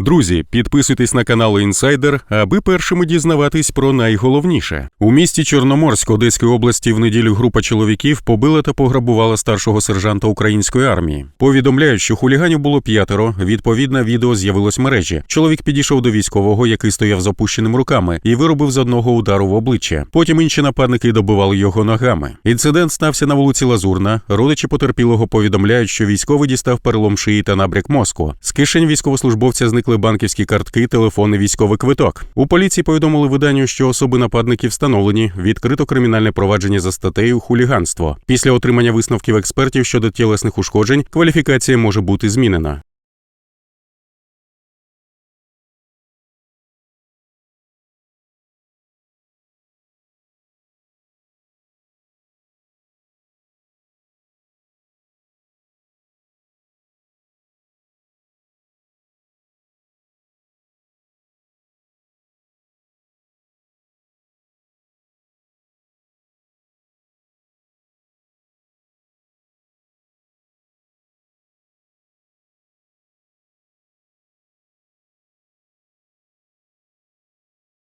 Друзі, підписуйтесь на канал Інсайдер, аби першими дізнаватись про найголовніше. У місті Чорноморськ Одеської області в неділю група чоловіків побила та пограбувала старшого сержанта української армії. Повідомляють, що хуліганів було п'ятеро. Відповідне відео з'явилось в мережі. Чоловік підійшов до військового, який стояв з опущеними руками, і виробив з одного удару в обличчя. Потім інші нападники добивали його ногами. Інцидент стався на вулиці Лазурна. Родичі потерпілого повідомляють, що військовий дістав перелом шиї та набряк мозку. З кишень військовослужбовця зникли банківські картки, телефони, військовий квиток. У поліції повідомили виданню, що особи нападників встановлені. Відкрито кримінальне провадження за статтею хуліганство. Після отримання висновків експертів щодо тілесних ушкоджень кваліфікація може бути змінена.